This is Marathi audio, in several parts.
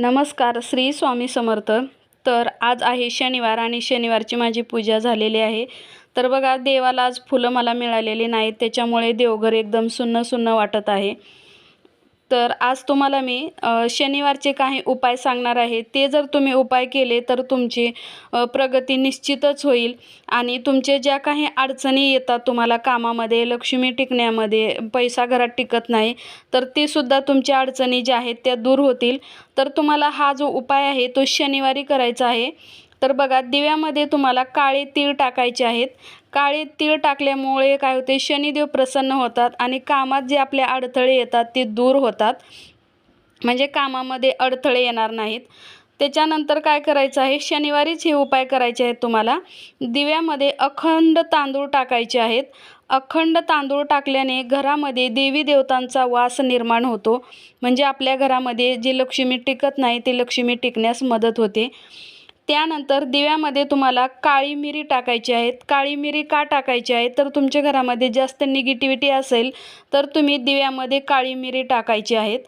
नमस्कार श्री स्वामी समर्थ. तर आज आहे शनिवार आणि शनिवारची माझी पूजा झालेली आहे. तर बघा देवाला आज फुलं मला मिळालेली नाहीत त्याच्यामुळे देवघर एकदम सुन्न सुन्न वाटत आहे. तर आज तुम्हाला मी शनिवारचे काही उपाय सांगणार आहे. ते जर तुम्ही उपाय केले तर तुमची प्रगती निश्चितच होईल आणि तुमचे ज्या काही अडचणी येतात तुम्हाला कामामध्ये लक्ष्मी टिकण्यामध्ये पैसा घरात टिकत नाही तर ते सुद्धा तुमच्या अडचणी ज्या आहेत त्या दूर होतील. तर तुम्हाला हा जो उपाय आहे तो शनिवारी करायचा आहे. तर बघा दिव्यामध्ये तुम्हाला काळे तीळ टाकायचे आहेत. काळे तीळ टाकल्यामुळे काय होते? शनिदेव प्रसन्न होतात आणि कामात जे आपले अडथळे येतात ते दूर होतात. म्हणजे कामामध्ये अडथळे येणार नाहीत. त्याच्यानंतर काय करायचं आहे? शनिवारीच हे उपाय करायचे आहेत तुम्हाला. दिव्यामध्ये अखंड तांदूळ टाकायचे आहेत. अखंड तांदूळ टाकल्याने घरामध्ये देवी देवतांचा वास निर्माण होतो. म्हणजे आपल्या घरामध्ये जी लक्ष्मी टिकत नाही ती लक्ष्मी टिकण्यास मदत होते. त्यानंतर दिव्यामध्ये तुम्हाला काळी मिरी टाकायची आहेत. काळी मिरी का टाकायची आहे तर तुमच्या घरामध्ये जास्त निगेटिव्हिटी असेल तर तुम्ही दिव्यामध्ये काळी मिरी टाकायची आहेत.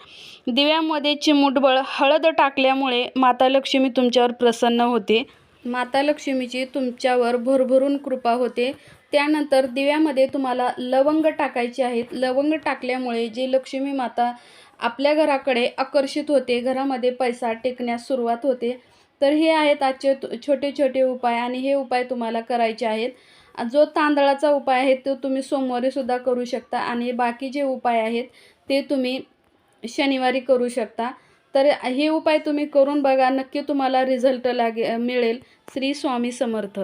दिव्यामध्ये चिमुटबळ हळद टाकल्यामुळे माता लक्ष्मी तुमच्यावर प्रसन्न होते. माता लक्ष्मीची तुमच्यावर भरभरून कृपा होते. त्यानंतर दिव्यामध्ये तुम्हाला लवंग टाकायचे आहेत. लवंग टाकल्यामुळे जी लक्ष्मी माता आपल्या घराकडे आकर्षित होते घरामध्ये पैसा टेकण्यास सुरुवात होते. तर हे आहेत आजचे तु- छोटे छोटे उपाय आणि हे उपाय तुम्हाला करायचे आहेत. जो तांदळाचा उपाय आहे तो तुम्ही सोमवारीसुद्धा करू शकता आणि बाकी जे उपाय आहेत ते तुम्ही शनिवारी करू शकता. तर हे उपाय तुम्ही करून बघा नक्की तुम्हाला रिझल्ट लागे मिळेल. श्री स्वामी समर्थ.